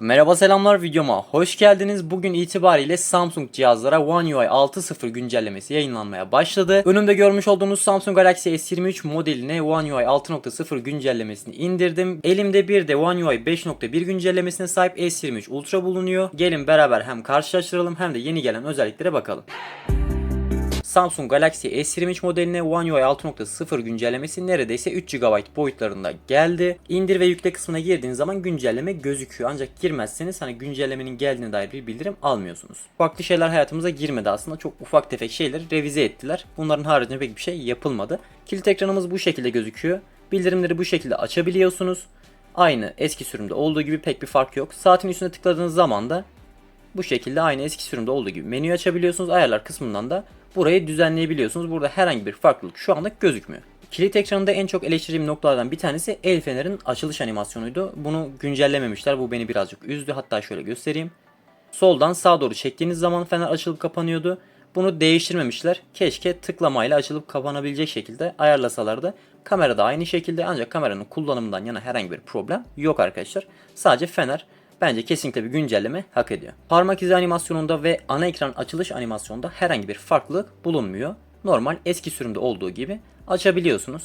Merhaba selamlar videoma hoş geldiniz. Bugün itibariyle Samsung cihazlara One UI 6.0 güncellemesi yayınlanmaya başladı. Önümde görmüş olduğunuz Samsung Galaxy S23 modeline One UI 6.0 güncellemesini indirdim. Elimde bir de One UI 5.1 güncellemesine sahip S23 Ultra bulunuyor. Gelin beraber hem karşılaştıralım hem de yeni gelen özelliklere bakalım. Samsung Galaxy S23 modeline One UI 6.0 güncellemesi neredeyse 3 GB boyutlarında geldi. İndir ve yükle kısmına girdiğiniz zaman güncelleme gözüküyor. Ancak girmezseniz hani güncellemenin geldiğine dair bir bildirim almıyorsunuz. Farklı şeyler hayatımıza girmedi aslında. Çok ufak tefek şeyleri revize ettiler. Bunların haricinde pek bir şey yapılmadı. Kilit ekranımız bu şekilde gözüküyor. Bildirimleri bu şekilde açabiliyorsunuz. Aynı eski sürümde olduğu gibi pek bir fark yok. Saatin üstüne tıkladığınız zaman da bu şekilde aynı eski sürümde olduğu gibi menüyü açabiliyorsunuz. Ayarlar kısmından da burayı düzenleyebiliyorsunuz. Burada herhangi bir farklılık şu anda gözükmüyor. Kilit ekranında en çok eleştirdiğim noktalardan bir tanesi el fenerin açılış animasyonuydu. Bunu güncellememişler. Bu beni birazcık üzdü. Hatta şöyle göstereyim. Soldan sağa doğru çektiğiniz zaman fener açılıp kapanıyordu. Bunu değiştirmemişler. Keşke tıklamayla açılıp kapanabilecek şekilde ayarlasalardı. Kamera da aynı şekilde ancak kameranın kullanımından yana herhangi bir problem yok arkadaşlar. Sadece fener bence kesinlikle bir güncelleme hak ediyor. Parmak izi animasyonunda ve ana ekran açılış animasyonunda herhangi bir farklılık bulunmuyor. Normal eski sürümde olduğu gibi açabiliyorsunuz.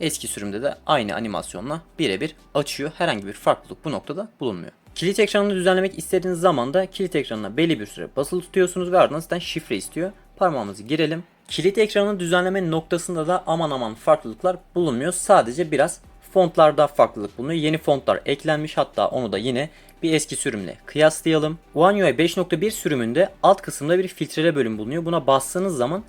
Eski sürümde de aynı animasyonla birebir açıyor. Herhangi bir farklılık bu noktada bulunmuyor. Kilit ekranını düzenlemek istediğiniz zaman da kilit ekranına belli bir süre basılı tutuyorsunuz ve ardından sizden şifre istiyor. Parmağımızı girelim. Kilit ekranını düzenleme noktasında da aman aman farklılıklar bulunmuyor. Sadece biraz fontlarda farklılık bulunuyor. Yeni fontlar eklenmiş hatta onu da yine bir eski sürümle kıyaslayalım. One UI 5.1 sürümünde alt kısımda bir filtrele bölüm bulunuyor. Buna bastığınız zaman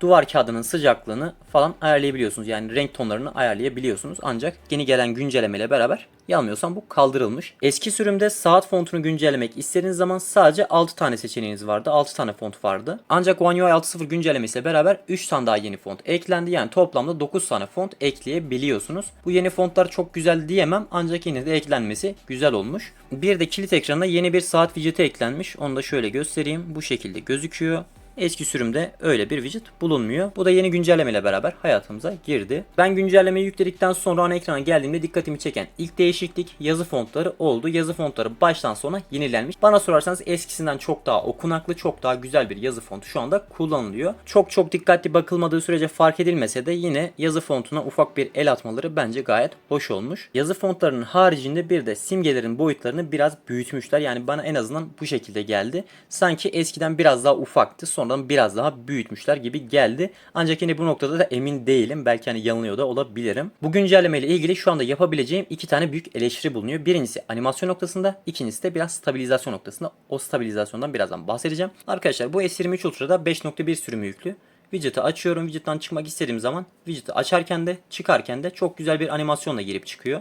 duvar kağıdının sıcaklığını falan ayarlayabiliyorsunuz. Yani renk tonlarını ayarlayabiliyorsunuz. Ancak yeni gelen güncellemeyle beraber yanılmıyorsam bu kaldırılmış. Eski sürümde saat fontunu güncellemek istediğiniz zaman sadece 6 tane seçeneğiniz vardı. 6 tane font vardı. Ancak One UI 6.0 güncellemesiyle beraber 3 tane daha yeni font eklendi. Yani toplamda 9 tane font ekleyebiliyorsunuz. Bu yeni fontlar çok güzel diyemem ancak yine de eklenmesi güzel olmuş. Bir de kilit ekranına yeni bir saat widgeti eklenmiş. Onu da şöyle göstereyim. Bu şekilde gözüküyor. Eski sürümde öyle bir widget bulunmuyor. Bu da yeni güncellemeyle beraber hayatımıza girdi. Ben güncellemeyi yükledikten sonra ana ekrana geldiğimde dikkatimi çeken ilk değişiklik yazı fontları oldu. Yazı fontları baştan sona yenilenmiş. Bana sorarsanız eskisinden çok daha okunaklı, çok daha güzel bir yazı fontu şu anda kullanılıyor. Çok çok dikkatli bakılmadığı sürece fark edilmese de yine yazı fontuna ufak bir el atmaları bence gayet hoş olmuş. Yazı fontlarının haricinde bir de simgelerin boyutlarını biraz büyütmüşler. Yani bana en azından bu şekilde geldi. Sanki eskiden biraz daha ufaktı. Sonra sonradan biraz daha büyütmüşler gibi geldi. Ancak yine bu noktada da emin değilim. Belki hani yanılıyor da olabilirim. Bu güncelleme ile ilgili şu anda yapabileceğim iki tane büyük eleştiri bulunuyor. Birincisi animasyon noktasında, ikincisi de biraz stabilizasyon noktasında. O stabilizasyondan birazdan bahsedeceğim. Arkadaşlar bu S23 Ultra'da 5.1 sürümü yüklü. Widget'ı açıyorum. Widget'tan çıkmak istediğim zaman widget'ı açarken de çıkarken de çok güzel bir animasyonla girip çıkıyor.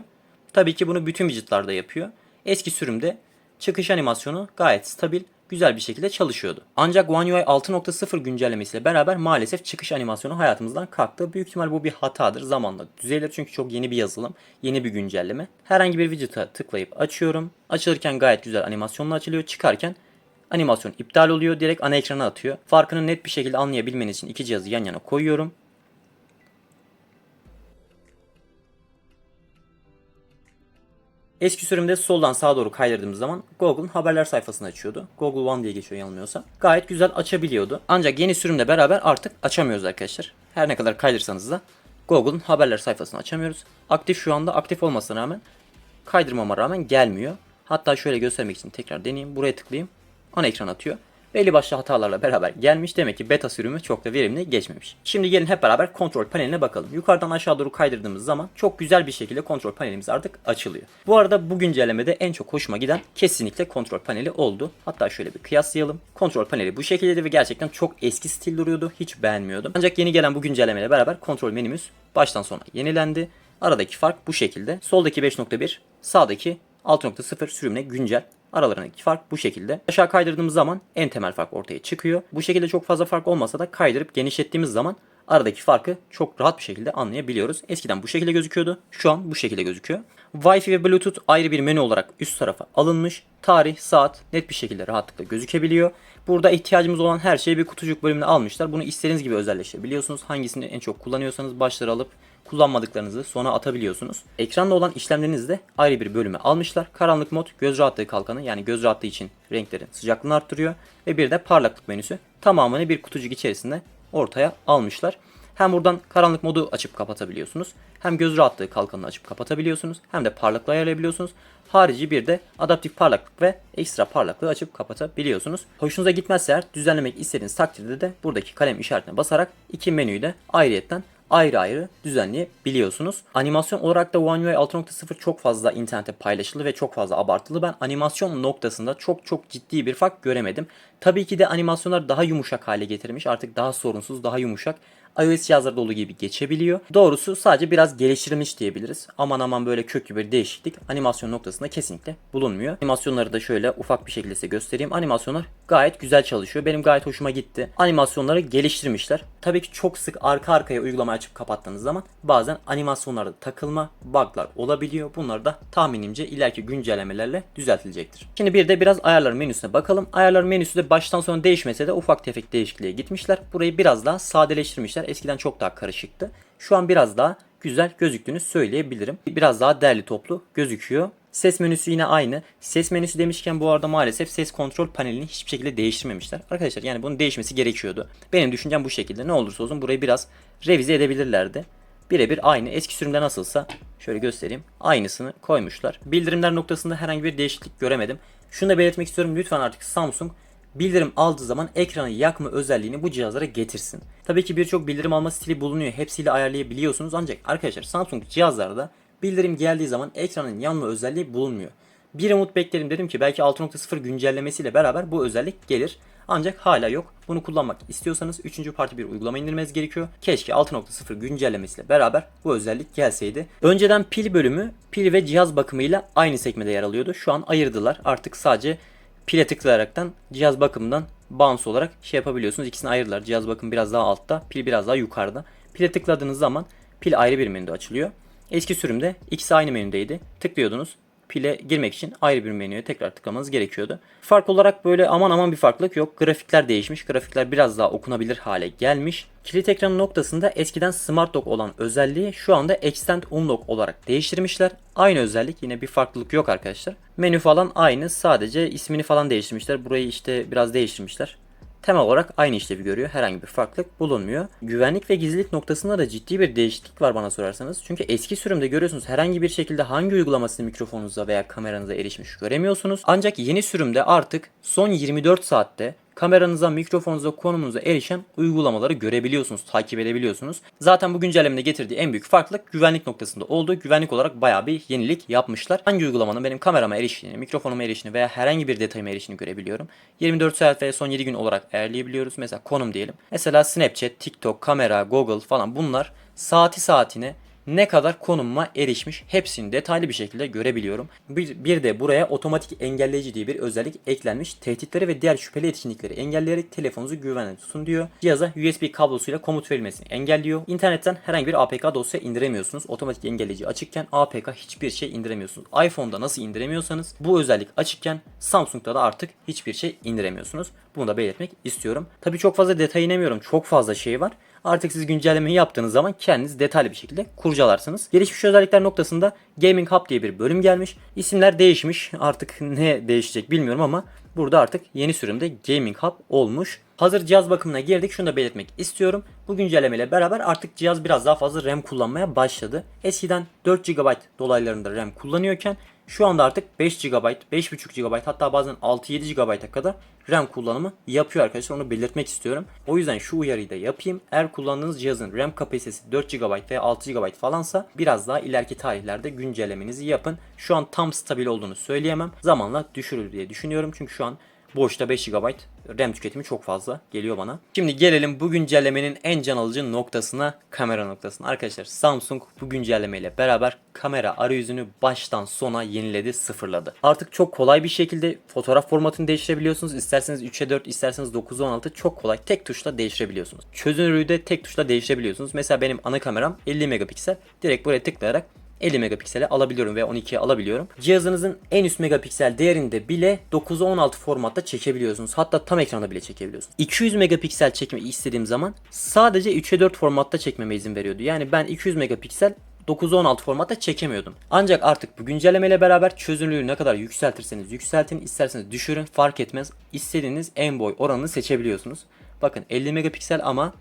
Tabii ki bunu bütün widget'larda yapıyor. Eski sürümde çıkış animasyonu gayet stabil güzel bir şekilde çalışıyordu. Ancak One UI 6.0 güncellemesiyle beraber maalesef çıkış animasyonu hayatımızdan kalktı. Büyük ihtimal bu bir hatadır. Zamanla düzelir çünkü çok yeni bir yazılım, yeni bir güncelleme. Herhangi bir widget'a tıklayıp açıyorum. Açılırken gayet güzel animasyonla açılıyor. Çıkarken animasyon iptal oluyor. Direkt ana ekrana atıyor. Farkını net bir şekilde anlayabilmeniz için iki cihazı yan yana koyuyorum. Eski sürümde soldan sağa doğru kaydırdığımız zaman Google'un haberler sayfasını açıyordu. Google One diye geçiyor yanılmıyorsam. Gayet güzel açabiliyordu. Ancak yeni sürümle beraber artık açamıyoruz arkadaşlar. Her ne kadar kaydırsanız da Google'un haberler sayfasını açamıyoruz. Aktif şu anda aktif olmasına rağmen kaydırmama rağmen gelmiyor. Hatta şöyle göstermek için tekrar deneyeyim. Buraya tıklayayım. Ana ekran atıyor belli başlı hatalarla beraber gelmiş. Demek ki beta sürümü çok da verimli geçmemiş. Şimdi gelin hep beraber kontrol paneline bakalım. Yukarıdan aşağı doğru kaydırdığımız zaman çok güzel bir şekilde kontrol panelimiz artık açılıyor. Bu arada bu güncellemede en çok hoşuma giden kesinlikle kontrol paneli oldu. Hatta şöyle bir kıyaslayalım. Kontrol paneli bu şekildeydi ve gerçekten çok eski stil duruyordu. Hiç beğenmiyordum. Ancak yeni gelen bu güncellemeyle beraber kontrol menümüz baştan sona yenilendi. Aradaki fark bu şekilde. Soldaki 5.1, sağdaki 6.0 sürümüne güncel. Aralarındaki fark bu şekilde. Aşağı kaydırdığımız zaman en temel fark ortaya çıkıyor. Bu şekilde çok fazla fark olmasa da kaydırıp genişlettiğimiz zaman aradaki farkı çok rahat bir şekilde anlayabiliyoruz. Eskiden bu şekilde gözüküyordu. Şu an bu şekilde gözüküyor. Wi-Fi ve Bluetooth ayrı bir menü olarak üst tarafa alınmış. Tarih, saat net bir şekilde rahatlıkla gözükebiliyor. Burada ihtiyacımız olan her şeyi bir kutucuk bölümüne almışlar. Bunu istediğiniz gibi özelleştirebiliyorsunuz. Hangisini en çok kullanıyorsanız başları alıp kullanmadıklarınızı sona atabiliyorsunuz. Ekranda olan işlemlerinizi de ayrı bir bölüme almışlar. Karanlık mod göz rahatlığı kalkanı yani göz rahatlığı için renklerin sıcaklığını arttırıyor. Ve bir de parlaklık menüsü tamamını bir kutucuk içerisinde ortaya almışlar. Hem buradan karanlık modu açıp kapatabiliyorsunuz. Hem göz rahatlığı kalkanını açıp kapatabiliyorsunuz. Hem de parlaklığı ayarlayabiliyorsunuz. Harici bir de adaptif parlaklık ve ekstra parlaklığı açıp kapatabiliyorsunuz. Hoşunuza gitmezse eğer düzenlemek istediğiniz takdirde de buradaki kalem işaretine basarak iki menüyü de ayrıyetten ayrı ayrı düzenleyebiliyorsunuz. Animasyon olarak da One UI 6.0 çok fazla internete paylaşıldı ve çok fazla abartılı. Ben animasyon noktasında çok çok ciddi bir fark göremedim. Tabii ki de animasyonlar daha yumuşak hale getirmiş. Artık daha sorunsuz, daha yumuşak iOS cihazlarda olduğu gibi geçebiliyor. Doğrusu sadece biraz geliştirilmiş diyebiliriz. Aman aman böyle köklü bir değişiklik animasyon noktasında kesinlikle bulunmuyor. Animasyonları da şöyle ufak bir şekilde size göstereyim. Animasyonlar gayet güzel çalışıyor. Benim gayet hoşuma gitti. Animasyonları geliştirmişler. Tabii ki çok sık arka arkaya uygulama açıp kapattığınız zaman bazen animasyonlarda takılma, bug'lar olabiliyor. Bunlar da tahminimce ileriki güncellemelerle düzeltilecektir. Şimdi bir de biraz ayarlar menüsüne bakalım. Ayarlar menüsü de baştan sona değişmese de ufak tefek değişikliğe gitmişler. Burayı biraz daha sadeleştirmişler. Eskiden çok daha karışıktı. Şu an biraz daha güzel gözüktüğünü söyleyebilirim. Biraz daha derli toplu gözüküyor. Ses menüsü yine aynı. Ses menüsü demişken bu arada maalesef ses kontrol panelini hiçbir şekilde değiştirmemişler. Arkadaşlar yani bunun değişmesi gerekiyordu. Benim düşüncem bu şekilde. Ne olursa olsun burayı biraz revize edebilirlerdi. Birebir aynı. Eski sürümde nasılsa şöyle göstereyim. Aynısını koymuşlar. Bildirimler noktasında herhangi bir değişiklik göremedim. Şunu da belirtmek istiyorum. Lütfen artık Samsung bildirim aldığı zaman ekranı yakma özelliğini bu cihazlara getirsin. Tabii ki birçok bildirim alma stili bulunuyor. Hepsiyle ayarlayabiliyorsunuz ancak arkadaşlar Samsung cihazlarda bildirim geldiği zaman ekranın yanma özelliği bulunmuyor. Bir umut beklerim dedim ki belki 6.0 güncellemesiyle beraber bu özellik gelir. Ancak hala yok. Bunu kullanmak istiyorsanız 3. parti bir uygulama indirmeniz gerekiyor. Keşke 6.0 güncellemesiyle beraber bu özellik gelseydi. Önceden pil bölümü pil ve cihaz bakımıyla aynı sekmede yer alıyordu. Şu an ayırdılar. Artık sadece pile tıklayaraktan cihaz bakımından bağımsız olarak şey yapabiliyorsunuz. İkisini ayırdılar. Cihaz bakım biraz daha altta, pil biraz daha yukarıda. Pile tıkladığınız zaman pil ayrı bir menüde açılıyor. Eski sürümde ikisi aynı menüdeydi. Tıklıyordunuz. Pile girmek için ayrı bir menüye tekrar tıklamanız gerekiyordu. Fark olarak böyle aman aman bir farklılık yok. Grafikler değişmiş. Grafikler biraz daha okunabilir hale gelmiş. Kilit ekranı noktasında eskiden Smart Lock olan özelliği şu anda Extend Unlock olarak değiştirmişler. Aynı özellik yine bir farklılık yok arkadaşlar. Menü falan aynı sadece ismini falan değiştirmişler. Burayı işte biraz değiştirmişler temel olarak aynı işlevi görüyor. Herhangi bir farklılık bulunmuyor. Güvenlik ve gizlilik noktasında da ciddi bir değişiklik var bana sorarsanız. Çünkü eski sürümde görüyorsunuz herhangi bir şekilde hangi uygulamasını mikrofonunuza veya kameranıza erişmiş göremiyorsunuz. Ancak yeni sürümde artık son 24 saatte kameranıza, mikrofonunuza, konumunuza erişen uygulamaları görebiliyorsunuz, takip edebiliyorsunuz. Zaten bu güncellemede getirdiği en büyük farklılık güvenlik noktasında oldu. Güvenlik olarak bayağı bir yenilik yapmışlar. Hangi uygulamanın benim kamerama eriştiğini, mikrofonuma eriştiğini veya herhangi bir detayıma eriştiğini görebiliyorum. 24 saat ve son 7 gün olarak ayarlayabiliyoruz. Mesela konum diyelim. Mesela Snapchat, TikTok, kamera, Google falan bunlar saati saatine ne kadar konumuma erişmiş hepsini detaylı bir şekilde görebiliyorum. Bir, bir de buraya otomatik engelleyici diye bir özellik eklenmiş. Tehditleri ve diğer şüpheli etkinlikleri engelleyerek telefonunuzu güvenli tutun diyor. Cihaza USB kablosuyla komut verilmesini engelliyor. İnternetten herhangi bir APK dosya indiremiyorsunuz. Otomatik engelleyici açıkken APK hiçbir şey indiremiyorsunuz. iPhone'da nasıl indiremiyorsanız bu özellik açıkken Samsung'da da artık hiçbir şey indiremiyorsunuz. Bunu da belirtmek istiyorum. Tabii çok fazla detay inemiyorum. Çok fazla şey var. Artık siz güncellemeyi yaptığınız zaman kendiniz detaylı bir şekilde kurcalarsınız. Gelişmiş özellikler noktasında Gaming Hub diye bir bölüm gelmiş. İsimler değişmiş. Artık ne değişecek bilmiyorum ama burada artık yeni sürümde Gaming Hub olmuş. Hazır cihaz bakımına girdik. Şunu da belirtmek istiyorum. Bu güncellemeyle beraber artık cihaz biraz daha fazla RAM kullanmaya başladı. Eskiden 4 GB dolaylarında RAM kullanıyorken şu anda artık 5 GB, 5.5 GB hatta bazen 6-7 GB'a kadar RAM kullanımı yapıyor arkadaşlar. Onu belirtmek istiyorum. O yüzden şu uyarıyı da yapayım. Eğer kullandığınız cihazın RAM kapasitesi 4 GB veya 6 GB falansa biraz daha ileriki tarihlerde güncellemenizi yapın. Şu an tam stabil olduğunu söyleyemem. Zamanla düşürür diye düşünüyorum. Çünkü şu an boşta 5 GB RAM tüketimi çok fazla geliyor bana. Şimdi gelelim bu güncellemenin en can alıcı noktasına, kamera noktasına. Arkadaşlar Samsung bu güncellemeyle beraber kamera arayüzünü baştan sona yeniledi, sıfırladı. Artık çok kolay bir şekilde fotoğraf formatını değiştirebiliyorsunuz. İsterseniz 3'e 4, isterseniz 9'a 16 çok kolay tek tuşla değiştirebiliyorsunuz. Çözünürlüğü de tek tuşla değiştirebiliyorsunuz. Mesela benim ana kameram 50 megapiksel. Direkt buraya tıklayarak 50 megapiksele alabiliyorum ve 12'ye alabiliyorum. Cihazınızın en üst megapiksel değerinde bile 9'a 16 formatta çekebiliyorsunuz. Hatta tam ekranda bile çekebiliyorsunuz. 200 megapiksel çekme istediğim zaman sadece 3'e 4 formatta çekmeme izin veriyordu. Yani ben 200 megapiksel 9'a 16 formatta çekemiyordum. Ancak artık bu güncellemeyle beraber çözünürlüğü ne kadar yükseltirseniz yükseltin, isterseniz düşürün fark etmez. İstediğiniz en boy oranını seçebiliyorsunuz. Bakın 50 megapiksel ama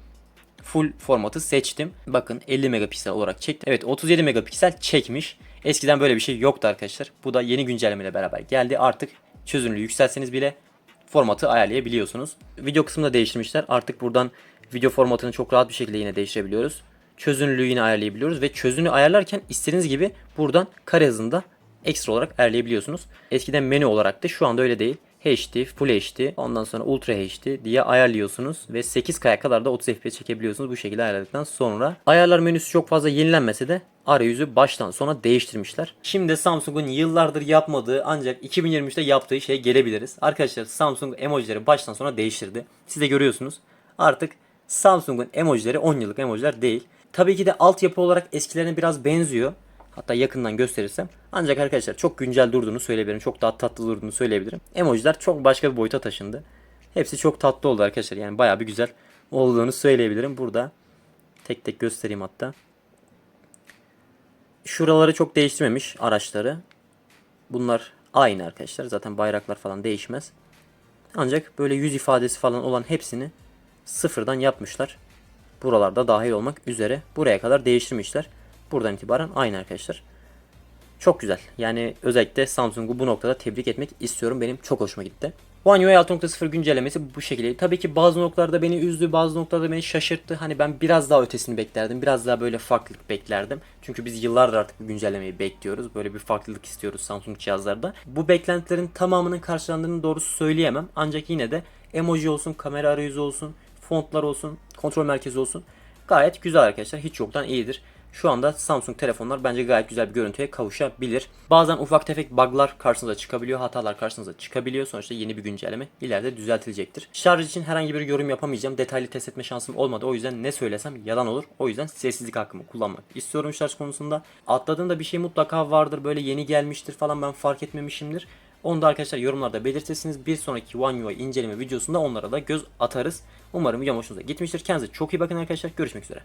full formatı seçtim. Bakın 50 megapiksel olarak çektim. Evet 37 megapiksel çekmiş. Eskiden böyle bir şey yoktu arkadaşlar. Bu da yeni güncellemeyle beraber geldi. Artık çözünürlüğü yükseltseniz bile formatı ayarlayabiliyorsunuz. Video kısmında değiştirmişler. Artık buradan video formatını çok rahat bir şekilde yine değiştirebiliyoruz. Çözünürlüğü yine ayarlayabiliyoruz ve çözünürlüğü ayarlarken istediğiniz gibi buradan kare hızında ekstra olarak ayarlayabiliyorsunuz. Eskiden menü olarak da şu anda öyle değil. HD, Full HD, ondan sonra Ultra HD diye ayarlıyorsunuz ve 8K'ya kadar da 30 FPS çekebiliyorsunuz bu şekilde ayarladıktan sonra. Ayarlar menüsü çok fazla yenilenmese de arayüzü baştan sona değiştirmişler. Şimdi Samsung'un yıllardır yapmadığı ancak 2023'te yaptığı şeye gelebiliriz. Arkadaşlar Samsung emojileri baştan sona değiştirdi. Siz de görüyorsunuz. Artık Samsung'un emojileri 10 yıllık emojiler değil. Tabii ki de altyapı olarak eskilerine biraz benziyor. Hatta yakından gösterirsem. Ancak arkadaşlar çok güncel durduğunu söyleyebilirim. Çok daha tatlı durduğunu söyleyebilirim. Emojiler çok başka bir boyuta taşındı. Hepsi çok tatlı oldu arkadaşlar. Yani bayağı bir güzel olduğunu söyleyebilirim. Burada tek tek göstereyim hatta. Şuraları çok değiştirmemiş araçları. Bunlar aynı arkadaşlar. Zaten bayraklar falan değişmez. Ancak böyle yüz ifadesi falan olan hepsini sıfırdan yapmışlar. Buralarda dahil olmak üzere buraya kadar değiştirmişler. Buradan itibaren aynı arkadaşlar. Çok güzel. Yani özellikle Samsung'u bu noktada tebrik etmek istiyorum. Benim çok hoşuma gitti. One UI 6.0 güncellemesi bu şekilde. Tabii ki bazı noktalarda beni üzdü, bazı noktalarda beni şaşırttı. Hani ben biraz daha ötesini beklerdim. Biraz daha böyle farklılık beklerdim. Çünkü biz yıllardır artık bu güncellemeyi bekliyoruz. Böyle bir farklılık istiyoruz Samsung cihazlarda. Bu beklentilerin tamamının karşılandığını doğrusu söyleyemem. Ancak yine de emoji olsun, kamera arayüzü olsun, fontlar olsun, kontrol merkezi olsun. Gayet güzel arkadaşlar. Hiç yoktan iyidir. Şu anda Samsung telefonlar bence gayet güzel bir görüntüye kavuşabilir. Bazen ufak tefek bug'lar karşınıza çıkabiliyor, hatalar karşınıza çıkabiliyor. Sonuçta yeni bir güncelleme ileride düzeltilecektir. Şarj için herhangi bir yorum yapamayacağım. Detaylı test etme şansım olmadı. O yüzden ne söylesem yalan olur. O yüzden sessizlik hakkımı kullanmak istiyorum şarj konusunda. Atladığımda bir şey mutlaka vardır. Böyle yeni gelmiştir falan ben fark etmemişimdir. Onu da arkadaşlar yorumlarda belirtirsiniz. Bir sonraki One UI inceleme videosunda onlara da göz atarız. Umarım videom hoşunuza gitmiştir. Kendinize çok iyi bakın arkadaşlar. Görüşmek üzere.